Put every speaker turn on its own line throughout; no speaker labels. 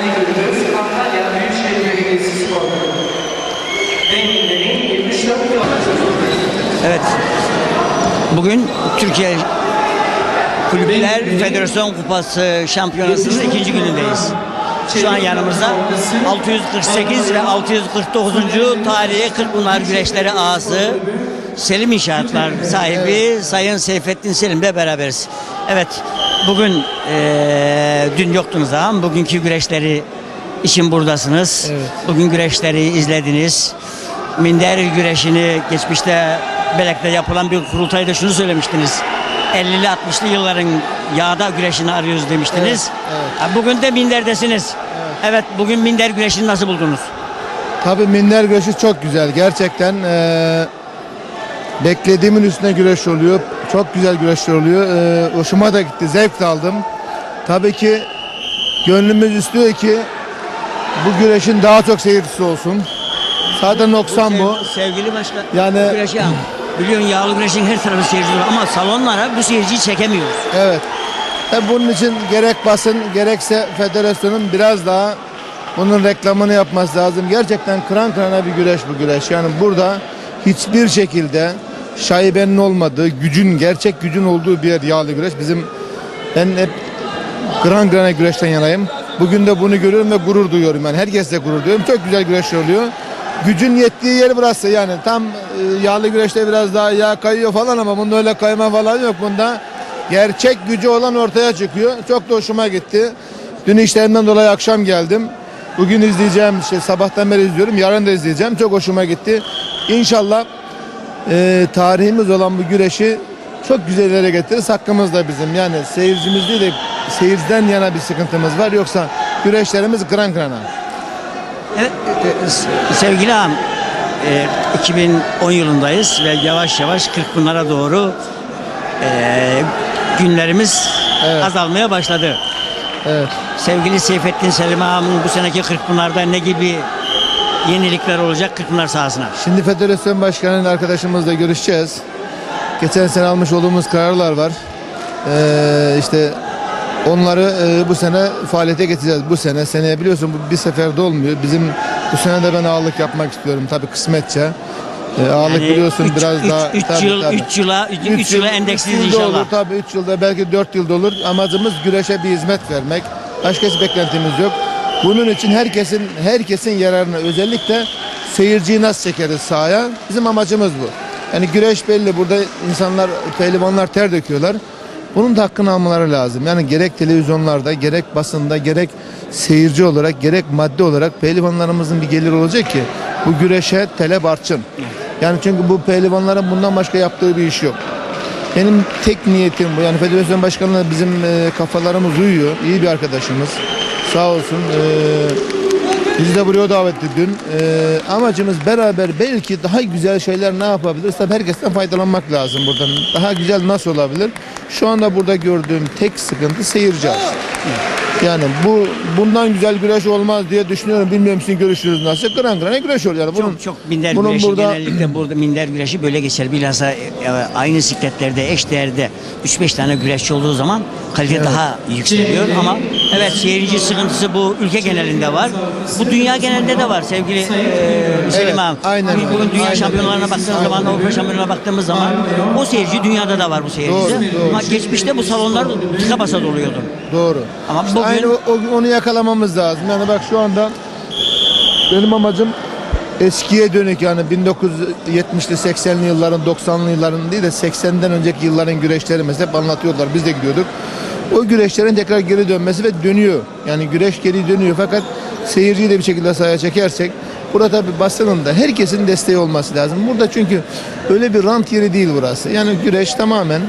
Ali Gürbüz Antalya Büyükşehir Belediyesi Spor. Beğenilerin 74 kilometre
Evet. Bugün Türkiye Kulüpler Federasyon Kupası Şampiyonası'nın ikinci günündeyiz. Şu an yanımızda 648 ve 649. tarihi Kırkpınar Güreşleri ağası Selim İnşaatlar sahibi Sayın Seyfettin Selim'le beraberiz. Evet, bugün eee, dün yoktunuz ama bugünkü güreşleri için buradasınız. Bugün güreşleri izlediniz. Minder güreşini geçmişte Belek'te yapılan bir kurultayda şunu söylemiştiniz. 50'li 60'lı yılların yağda güreşini arıyoruz demiştiniz. Ha, Bugün de minderdesiniz. Evet. bugün minder güreşini nasıl buldunuz?
Tabii minder güreşi çok güzel. Gerçekten eee, beklediğimin üstüne güreş oluyor. Çok güzel güreşler oluyor. Eee, hoşuma da gitti. Zevk de aldım. Tabii ki gönlümüz istiyor ki bu güreşin daha çok seyircisi olsun. Zaten noksan bu.
Sev- Sevgili başkan.
Yani-
bu güreş ya. Biliyorsun yağlı güreşin her tarafı seyirci var ama salonlara bu seyirciyi çekemiyoruz.
Evet. E bunun için gerek basın gerekse federasyonun biraz daha bunun reklamını yapması lazım. Gerçekten kıran kırana bir güreş bu güreş. Yani burada hiçbir şekilde şaibenin olmadığı, gücün, gerçek gücün olduğu bir yer yağlı güreş. Bizim ben hep kıran kırana güreşten yanayım. Bugün de bunu görüyorum ve gurur duyuyorum. Yani herkesle gurur duyuyorum. Çok güzel güreş oluyor. Gücün yettiği yer burası yani. Tam e, yağlı güreşte biraz daha yağ kayıyor falan ama bunda öyle kayma falan yok. Bunda gerçek gücü olan ortaya çıkıyor. Çok da hoşuma gitti. Dün işlerimden dolayı akşam geldim. Bugün izleyeceğim, işte sabahtan beri izliyorum. Yarın da izleyeceğim. Çok hoşuma gitti. İnşallah e, tarihimiz olan bu güreşi çok güzel yere getiririz. Hakkımız da bizim. Yani seyircimiz değil de seyirciden yana bir sıkıntımız var. Yoksa güreşlerimiz kıran kırana.
Evet, sevgili ağam, e, 2010 yılındayız ve yavaş yavaş Kırkpınar'a doğru e, günlerimiz
Evet.
azalmaya başladı.
Evet.
Sevgili Seyfettin Selim ağamın bu seneki Kırkpınar'da ne gibi yenilikler olacak Kırkpınar sahasına?
Şimdi federasyon başkanıyla arkadaşımızla görüşeceğiz. Geçen sene almış olduğumuz kararlar var. Ee, işte onları e, bu sene faaliyete getireceğiz. Bu sene, seneye biliyorsun bu bir seferde olmuyor. Bizim bu sene de ben ağırlık yapmak istiyorum tabii kısmetçe. Ee, ağırlık
Yani
biliyorsun
üç-
biraz
üç-
daha...
üç
tabii,
yıl,
tabii.
üç yıla, üç,
Üç
yıla
yıl-
endeksliyiz inşallah.
Olur, tabii 3 yılda belki 4 yılda olur. Amacımız güreşe bir hizmet vermek. Başka hiçbir beklentimiz yok. Bunun için herkesin herkesin yararına özellikle seyirciyi nasıl çekeriz sahaya? Bizim amacımız bu. Yani güreş belli. Burada insanlar, pehlivanlar ter döküyorlar. Bunun da hakkını almaları lazım. Yani gerek televizyonlarda, gerek basında, gerek seyirci olarak, gerek maddi olarak pehlivanlarımızın bir geliri olacak ki bu güreşe talep artsın. Yani çünkü bu pehlivanların bundan başka yaptığı bir iş yok. Benim tek niyetim bu. Yani federasyon başkanına bizim e, kafalarımız uyuyor. İyi bir arkadaşımız. Sağ olsun. E, bizi de buraya davet etti dün. E, amacımız beraber belki daha güzel şeyler ne yapabiliriz? Tabii herkesten faydalanmak lazım buradan. Daha güzel nasıl olabilir? Şu anda burada gördüğüm tek sıkıntı seyirci. Yani bu bundan güzel güreş olmaz diye düşünüyorum. Bilmiyorum sizin görüşünüz nasıl. Kıran kırana güreş oluyor. Yani bunun,
Çok çok minder
bunun
güreşi
burada-
genellikle burada minder güreşi böyle geçer. Bilhassa e, aynı sikletlerde eş değerde 3-5 tane güreşçi olduğu zaman kalite daha yükseliyor ama evet seyirci sıkıntısı bu ülke genelinde var. Bu dünya genelinde de var sevgili e, Selim
Evet,
ağam.
aynen
Bugün
öyle.
dünya
Aynen
şampiyonlarına baktığımız zaman Avrupa şampiyonlarına baktığımız zaman o seyirci dünyada da var bu seyirci.
Doğru, doğru.
Ama geçmişte bu salonlar tıka basa doluyordu.
Doğru.
Ama
İşte
bugün-
aynı o- o- onu yakalamamız lazım. Yani bak şu anda benim amacım eskiye dönük yani 1970'li 80'li yılların 90'lı yılların değil de 80'den önceki yılların güreşleri mesela hep anlatıyorlar. Biz de gidiyorduk. O güreşlerin tekrar geri dönmesi ve dönüyor. Yani güreş geri dönüyor fakat seyirciyi de bir şekilde sahaya çekersek burada tabii basının da herkesin desteği olması lazım. Burada çünkü öyle bir rant yeri değil burası. Yani güreş tamamen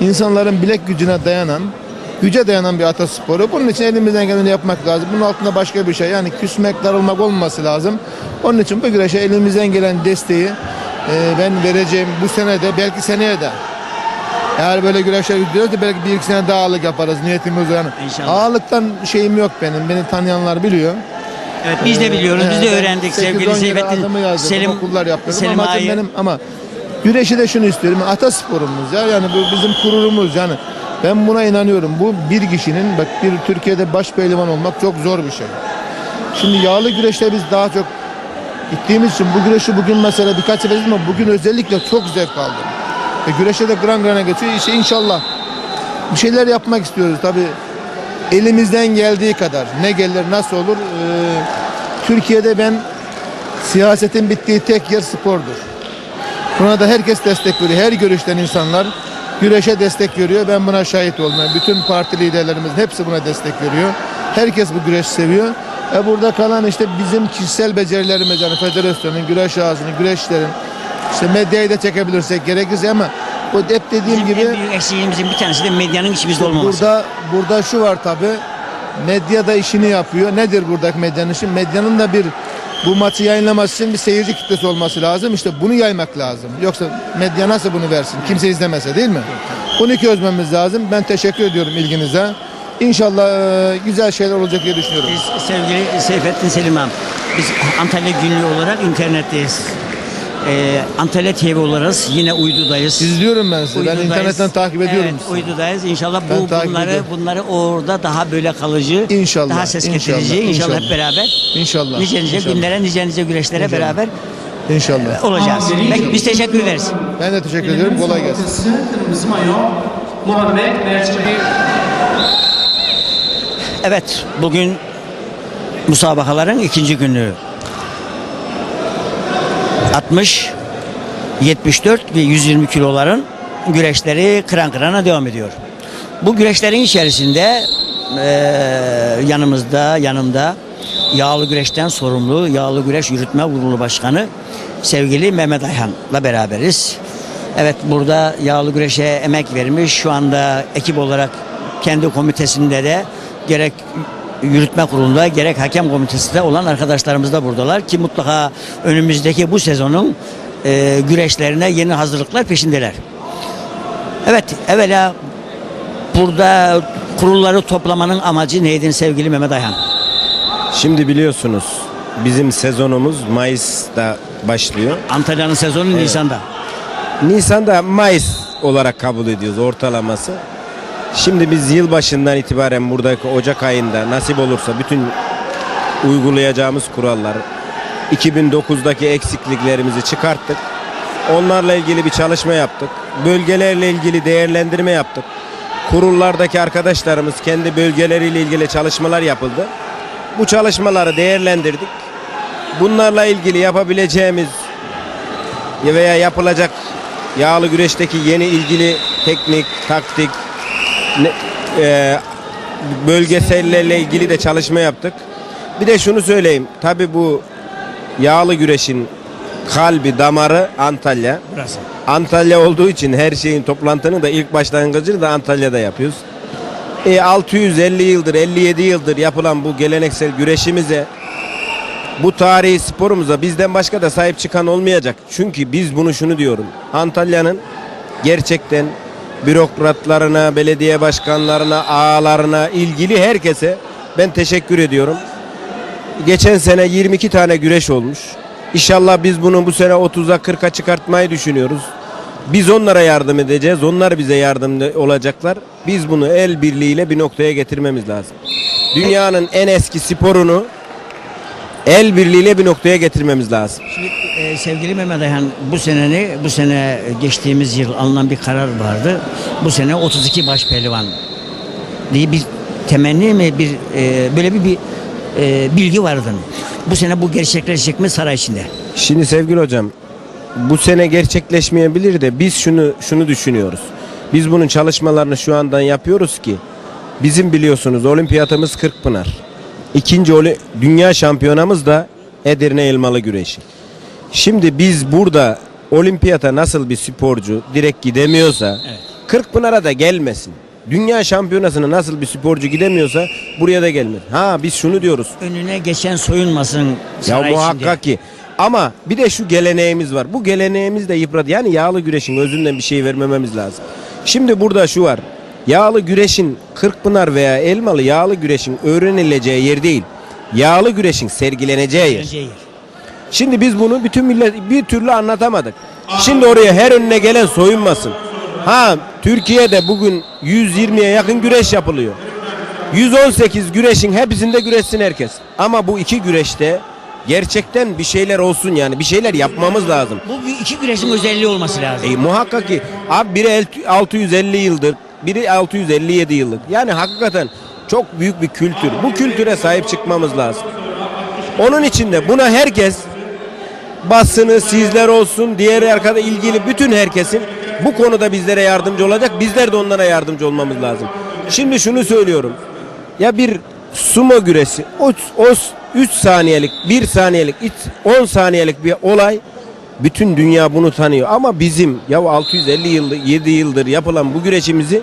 insanların bilek gücüne dayanan güce dayanan bir atasporu. Bunun için elimizden geleni yapmak lazım. Bunun altında başka bir şey. Yani küsmek, darılmak olmaması lazım. Onun için bu güreşe elimizden gelen desteği e, ben vereceğim bu sene de belki seneye de. Eğer böyle güreşler gidiyoruz da belki bir iki sene daha ağırlık yaparız niyetimiz yani.
İnşallah.
Ağırlıktan şeyim yok benim. Beni tanıyanlar biliyor.
Evet biz de biliyoruz, biz de
Ee,
öğrendik sevgili Seyfettin Selim
okullar yaptırdım.
Selim
Amacım
Ağa'yı-
benim ama güreşi de şunu istiyorum. Atasporumuz ya yani bu bizim gururumuz yani. Ben buna inanıyorum. Bu bir kişinin bak bir Türkiye'de baş pehlivan olmak çok zor bir şey. Şimdi yağlı güreşte biz daha çok gittiğimiz için bu güreşi bugün mesela birkaç sefer ama bugün özellikle çok zevk aldım. Ve güreşe de gran grana geçiyor. İşte inşallah bir şeyler yapmak istiyoruz. Tabi elimizden geldiği kadar. Ne gelir nasıl olur? Ee, Türkiye'de ben siyasetin bittiği tek yer spordur. Buna da herkes destek veriyor. Her görüşten insanlar güreşe destek veriyor. Ben buna şahit Yani bütün parti liderlerimiz hepsi buna destek veriyor. Herkes bu güreşi seviyor. E burada kalan işte bizim kişisel becerilerimiz yani federasyonun güreş ağzının güreşlerin işte medyayı da çekebilirsek gerekirse ama o hep dediğim
Bizim
gibi
en büyük eksiğimizin bir tanesi de medyanın içimizde olmaması.
Burada burada şu var tabi. Medya da işini yapıyor. Nedir buradaki medyanın işi? Medyanın da bir bu maçı yayınlaması için bir seyirci kitlesi olması lazım. İşte bunu yaymak lazım. Yoksa medya nasıl bunu versin? Kimse izlemese değil mi? Bunu çözmemiz lazım. Ben teşekkür ediyorum ilginize. İnşallah e, güzel şeyler olacak diye düşünüyorum.
Biz sevgili Seyfettin Selim ağam, biz Antalya Günlüğü olarak internetteyiz. Ee, Antalya TV olarak yine uydudayız.
İzliyorum ben sizi. Ben
Uydudayız.
internetten takip ediyorum
Evet,
sizi.
uydudayız. İnşallah
Ben
bu
takip
bunları
ediyorum.
bunları orada daha böyle kalıcı,
İnşallah,
daha ses
inşallah,
getirici inşallah,
inşallah.
hep beraber
İnşallah.
nice nice
inşallah.
günlere, nice nice güreşlere
İnşallah.
beraber
İnşallah.
olacağız. Peki, biz teşekkür ederiz.
Ben de teşekkür ediyorum. Kolay gelsin.
Kırmızı mayo.
Evet, bugün musabakaların ikinci günü. 60, 74 ve 120 kiloların güreşleri kıran kırana devam ediyor. Bu güreşlerin içerisinde eee, yanımızda, yanımda yağlı güreşten sorumlu yağlı güreş yürütme kurulu başkanı sevgili Mehmet Ayhan'la beraberiz. Evet burada yağlı güreşe emek vermiş. Şu anda ekip olarak kendi komitesinde de gerek yürütme kurulunda gerek hakem komitesinde olan arkadaşlarımız da buradalar ki mutlaka önümüzdeki bu sezonun e, güreşlerine yeni hazırlıklar peşindeler. Evet evvela burada kurulları toplamanın amacı neydi sevgili Mehmet Ayhan?
Şimdi biliyorsunuz bizim sezonumuz Mayıs'ta başlıyor.
Antalya'nın sezonu Nisan'da.
Nisan'da Mayıs olarak kabul ediyoruz ortalaması. Şimdi biz yılbaşından itibaren buradaki Ocak ayında nasip olursa bütün uygulayacağımız kurallar 2009'daki eksikliklerimizi çıkarttık. Onlarla ilgili bir çalışma yaptık. Bölgelerle ilgili değerlendirme yaptık. Kurullardaki arkadaşlarımız kendi bölgeleriyle ilgili çalışmalar yapıldı. Bu çalışmaları değerlendirdik. Bunlarla ilgili yapabileceğimiz veya yapılacak yağlı güreşteki yeni ilgili teknik, taktik, ne- e, bölgesellerle ilgili de çalışma yaptık. Bir de şunu söyleyeyim. Tabi bu yağlı güreşin kalbi, damarı Antalya.
Burası.
Antalya olduğu için her şeyin toplantının da ilk başlangıcını da Antalya'da yapıyoruz. E, 650 yıldır, 57 yıldır yapılan bu geleneksel güreşimize bu tarihi sporumuza bizden başka da sahip çıkan olmayacak. Çünkü biz bunu şunu diyorum. Antalya'nın gerçekten bürokratlarına, belediye başkanlarına, ağalarına, ilgili herkese ben teşekkür ediyorum. Geçen sene 22 tane güreş olmuş. İnşallah biz bunu bu sene 30'a 40'a çıkartmayı düşünüyoruz. Biz onlara yardım edeceğiz. Onlar bize yardımcı olacaklar. Biz bunu el birliğiyle bir noktaya getirmemiz lazım. Dünyanın en eski sporunu el birliğiyle bir noktaya getirmemiz lazım.
Şimdi e, sevgili Mehmet Ayhan bu seneni bu sene geçtiğimiz yıl alınan bir karar vardı. Bu sene 32 baş pehlivan diye bir temenni mi bir e, böyle bir, bir e, bilgi vardı. Bu sene bu gerçekleşecek mi saray içinde?
Şimdi sevgili hocam bu sene gerçekleşmeyebilir de biz şunu şunu düşünüyoruz. Biz bunun çalışmalarını şu andan yapıyoruz ki bizim biliyorsunuz olimpiyatımız Kırkpınar. İkinci oli- dünya şampiyonamız da Edirne Elmalı Güreşi. Şimdi biz burada olimpiyata nasıl bir sporcu direkt gidemiyorsa
Evet.
Kırkpınar'a da gelmesin. Dünya şampiyonasına nasıl bir sporcu gidemiyorsa buraya da gelmez. Ha biz şunu diyoruz.
Önüne geçen soyunmasın
Ya
içinde.
muhakkak ki Ama bir de şu geleneğimiz var. Bu geleneğimiz de yıprat. Yani yağlı güreşin özünden bir şey vermememiz lazım. Şimdi burada şu var. Yağlı güreşin Kırkpınar veya Elmalı yağlı güreşin öğrenileceği yer değil. Yağlı güreşin sergileneceği yer. Şimdi biz bunu bütün millet bir türlü anlatamadık. Şimdi oraya her önüne gelen soyunmasın. Ha Türkiye'de bugün 120'ye yakın güreş yapılıyor. 118 güreşin hepsinde güreşsin herkes. Ama bu iki güreşte gerçekten bir şeyler olsun yani bir şeyler yapmamız lazım.
Bu iki güreşin özelliği olması lazım.
E, muhakkak ki abi biri el- 650 yıldır, biri 657 yıllık. Yani hakikaten çok büyük bir kültür. Bu kültüre sahip çıkmamız lazım. Onun için de buna herkes basını sizler olsun, diğer arkada ilgili bütün herkesin bu konuda bizlere yardımcı olacak. Bizler de onlara yardımcı olmamız lazım. Şimdi şunu söylüyorum. Ya bir sumo güreşi o, o 3 saniyelik, 1 saniyelik, 10 saniyelik bir olay bütün dünya bunu tanıyor. Ama bizim ya 650 yıldır, 7 yıldır yapılan bu güreşimizi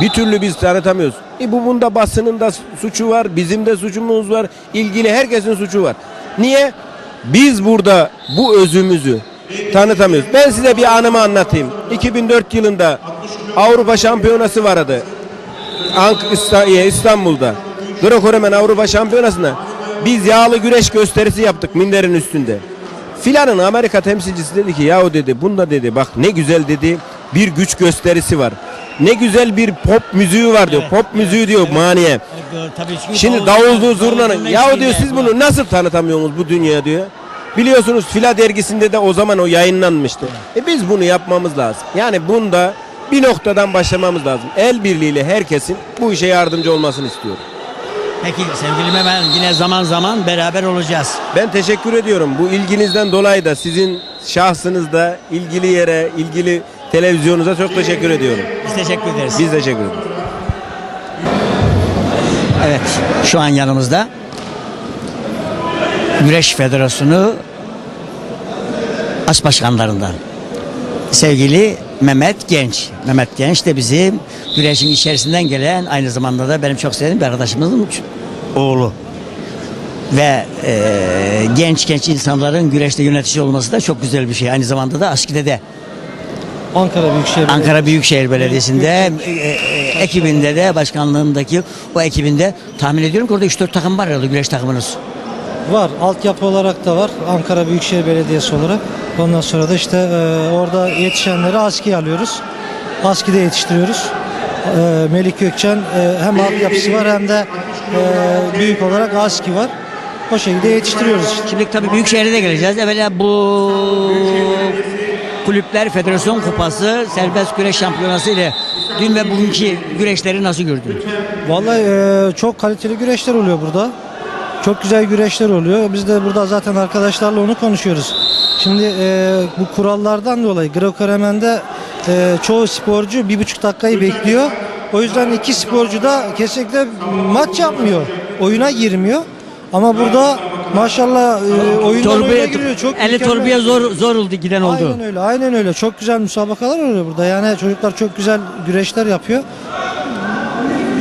bir türlü biz tanıtamıyoruz. E bu bunda basının da suçu var, bizim de suçumuz var, ilgili herkesin suçu var. Niye? Biz burada bu özümüzü tanıtamıyoruz. Ben size bir anımı anlatayım. 2004 yılında Avrupa Şampiyonası vardı. Ank- e, İstanbul'da. Greco-Romen Avrupa Şampiyonası'nda biz yağlı güreş gösterisi yaptık minderin üstünde. Filanın Amerika temsilcisi dedi ki yahu dedi bunda dedi bak ne güzel dedi bir güç gösterisi var. Ne güzel bir pop müziği var diyor.
Evet,
pop müziği diyor maniye.
Evet, doğru. Tabii çünkü
Şimdi
davul-
davullu zurnanın yahu diyor siz
bu-
bunu nasıl tanıtamıyorsunuz bu dünya diyor. Biliyorsunuz Fila dergisinde de o zaman o yayınlanmıştı. E biz bunu yapmamız lazım. Yani bunda bir noktadan başlamamız lazım. El birliğiyle herkesin bu işe yardımcı olmasını istiyorum.
Peki sevgili Mehmet yine zaman zaman beraber olacağız.
Ben teşekkür ediyorum. Bu ilginizden dolayı da sizin şahsınızda ilgili yere, ilgili televizyonunuza çok teşekkür ediyorum.
Biz teşekkür ederiz.
Biz teşekkür ederiz.
Evet şu an yanımızda Güreş Federasyonu as başkanlarından sevgili Mehmet Genç. Mehmet Genç de bizim güreşin içerisinden gelen aynı zamanda da benim çok sevdiğim bir arkadaşımızın oğlu. Ve eee, genç genç insanların güreşte yönetici olması da çok güzel bir şey. Aynı zamanda da askide de
Ankara Büyükşehir
Ankara Büyükşehir Belediyesi'nde e, e, ekibinde de başkanlığındaki o ekibinde tahmin ediyorum ki orada 3-4 takım var herhalde güreş takımınız.
var. Altyapı olarak da var. Ankara Büyükşehir Belediyesi olarak. Ondan sonra da işte e, orada yetişenleri ASKİ'ye alıyoruz. ASKİ'de yetiştiriyoruz. E, Melik Gökçen e, hem altyapısı var hem de e, büyük olarak ASKİ var. O şekilde yetiştiriyoruz işte.
Şimdi tabii Büyükşehir'e de geleceğiz. Evvela bu Kulüpler Federasyon Kupası Serbest Güreş Şampiyonası ile dün ve bugünkü güreşleri nasıl gördün?
Vallahi e, çok kaliteli güreşler oluyor burada. Çok güzel güreşler oluyor. Biz de burada zaten arkadaşlarla onu konuşuyoruz. Şimdi e, bu kurallardan dolayı Greco-Romen'de e, çoğu sporcu bir buçuk dakikayı bekliyor. O yüzden iki sporcu da kesinlikle maç yapmıyor. Oyuna girmiyor. Ama burada maşallah e, oyundan oyuna giriyor. Çok
50
mükemmel.
torbaya zor, zor oldu giden oldu.
Aynen öyle, aynen öyle. Çok güzel müsabakalar oluyor burada. Yani çocuklar çok güzel güreşler yapıyor.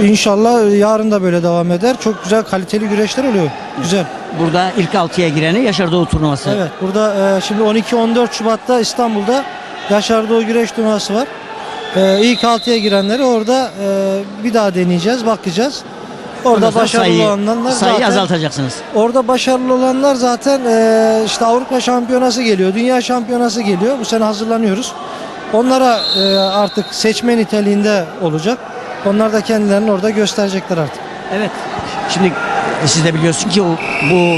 İnşallah yarın da böyle devam eder. Çok güzel kaliteli güreşler oluyor. Güzel.
Burada ilk altıya gireni Yaşar Doğu turnuvası.
Evet. Burada e, şimdi 12-14 Şubat'ta İstanbul'da Yaşar Doğu Güreş Turnuvası var. E, ilk altıya girenleri orada e, bir daha deneyeceğiz, bakacağız. Orada başarılı
sayıyı-
olanlar
sayıyı
zaten
azaltacaksınız.
Orada başarılı olanlar zaten e, işte Avrupa Şampiyonası geliyor, Dünya Şampiyonası geliyor. Bu sene hazırlanıyoruz. Onlara e, artık seçme niteliğinde olacak. Onlar da kendilerini orada gösterecekler artık.
Evet. Şimdi siz de biliyorsun ki bu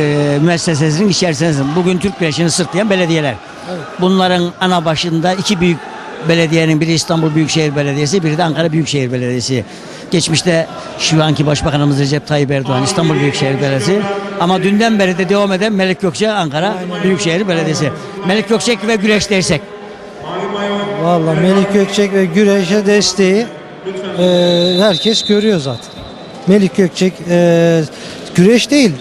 e, müessesenizin içerisindesiniz. Bugün Türk güreşini sırtlayan belediyeler. Bunların ana başında iki büyük belediyenin biri İstanbul Büyükşehir Belediyesi, biri de Ankara Büyükşehir Belediyesi. Geçmişte şu anki Başbakanımız Recep Tayyip Erdoğan İstanbul Büyükşehir Belediyesi ama dünden beri de devam eden Melik Gökçek Ankara Büyükşehir Belediyesi. Melik Gökçek ve güreş dersek
Vallahi Melik Gökçek ve güreşe desteği e, herkes görüyor zaten. Melik Gökçek e, güreş değil,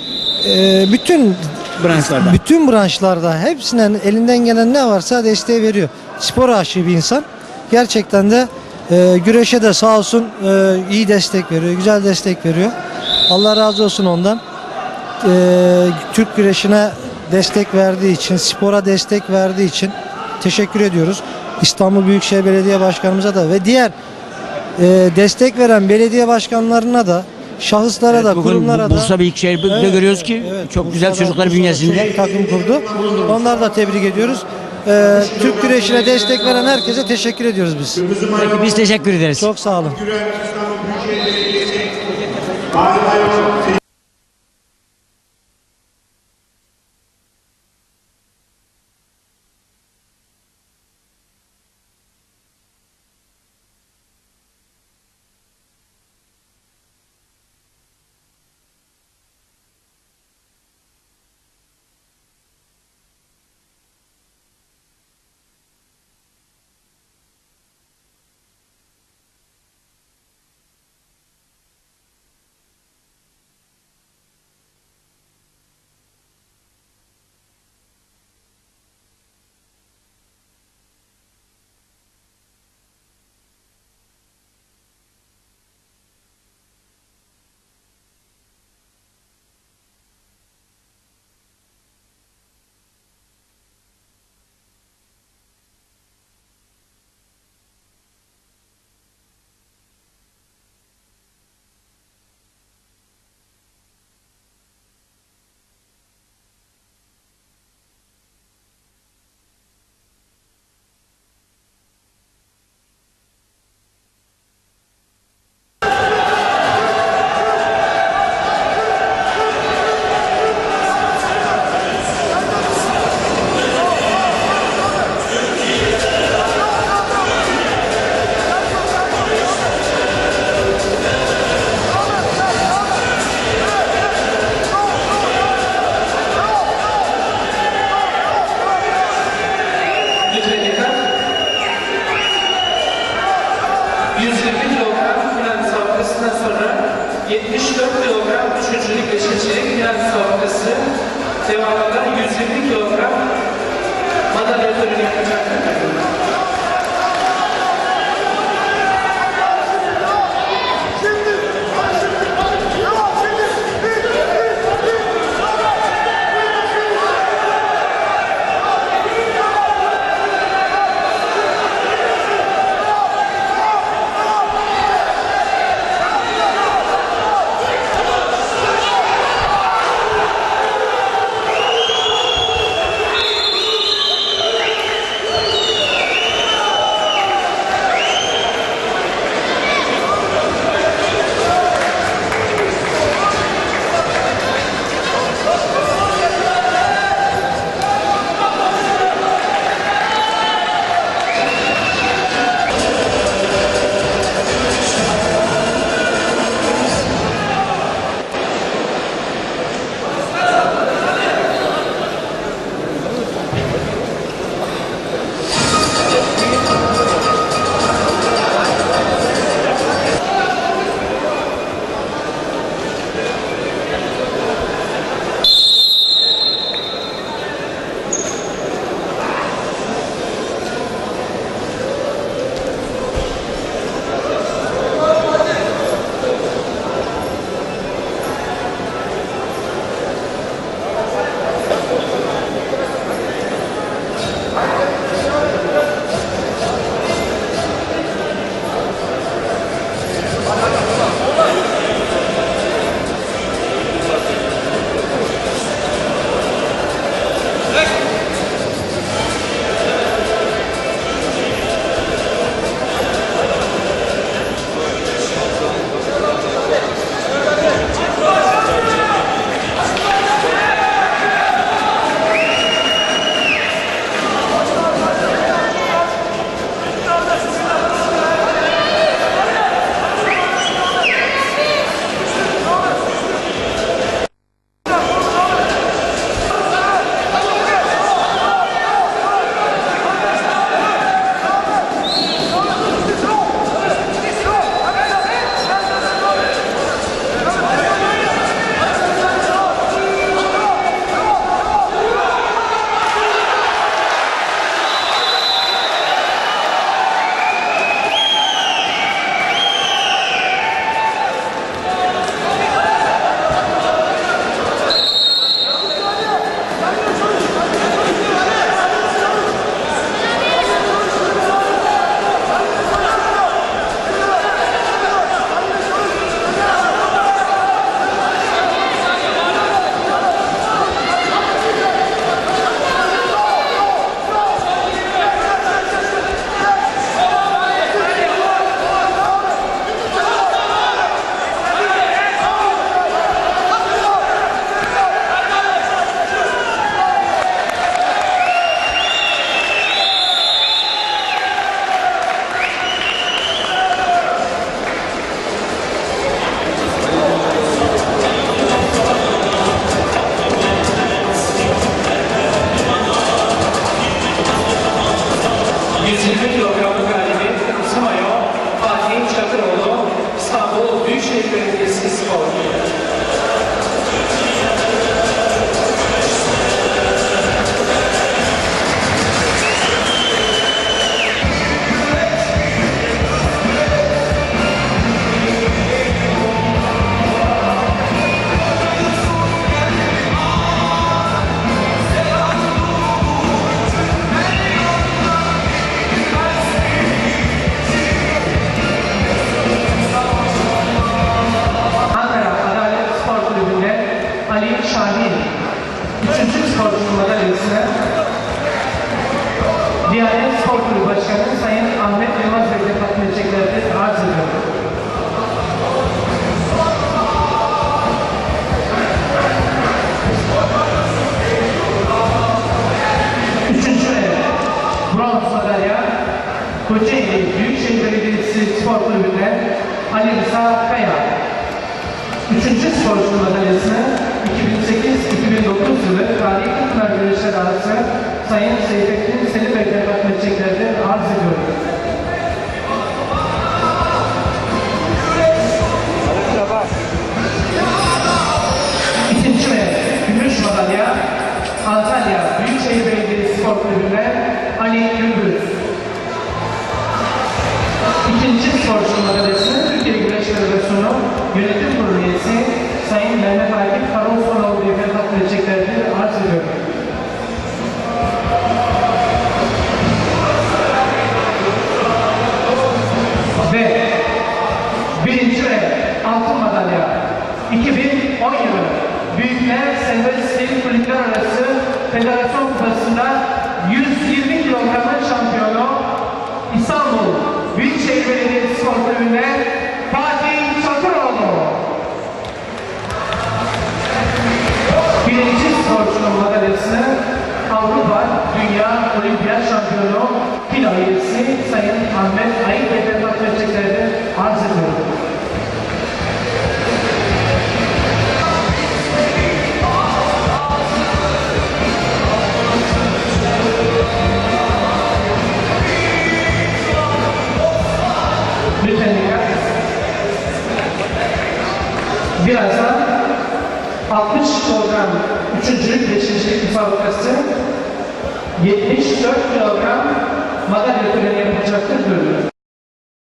e, bütün
branşlarda.
bütün branşlarda hepsinden elinden gelen ne varsa desteği veriyor. Spor aşığı bir insan. Gerçekten de e, güreşe de sağ olsun e, iyi destek veriyor, güzel destek veriyor. Allah razı olsun ondan. E, Türk güreşine destek verdiği için, spora destek verdiği için teşekkür ediyoruz. İstanbul Büyükşehir Belediye Başkanımıza da ve diğer e, destek veren belediye başkanlarına da şahıslara
Evet,
da
bugün
kurumlara da
Bursa Büyükşehir'de
Evet,
görüyoruz ki
evet,
çok güzel
Bursa'da-
çocuklar
Bursa
bünyesinde.
takım kurdu. Onları da tebrik ediyoruz. Ee, Türk güreşine destek veren herkese teşekkür ediyoruz biz.
Peki biz teşekkür ederiz.
Çok sağ olun.
Kocaeli Büyükşehir Belediyesi Spor Kulübü'nden Ali Rıza Kaya. Üçüncü sporcu madalyasını 2008-2009 yılı Tarihi Kırklar Güreşler Arası Sayın Seyfettin Selim Bey'le takdim edeceklerdir. Arz ediyorum. İkinci ve gümüş madalya Antalya Büyükşehir Belediyesi Spor Kulübü'nden Ali Gürbüz. İkinci sporcu madalyasını Türkiye Güreş Federasyonu Yönetim Kurulu üyesi Sayın Mehmet Akif Karolsonoğlu Beyefendi takdim edeceklerdir. Arz ediyorum. Ve birinci ve altın madalya 2010 yılı Büyükler Serbest Stil Kulüpler Arası Federasyon Kupası'nda 120 Sporcunun madalyasını Avrupa Dünya Olimpiyat Şampiyonu fil ailesi Sayın Ahmet takdim edeceklerdir. Arz ediyorum. Birazdan 60 kilogram 3. beşincilik müsabakası 74 kilogram madalya töreni yapılacaktır diyoruz.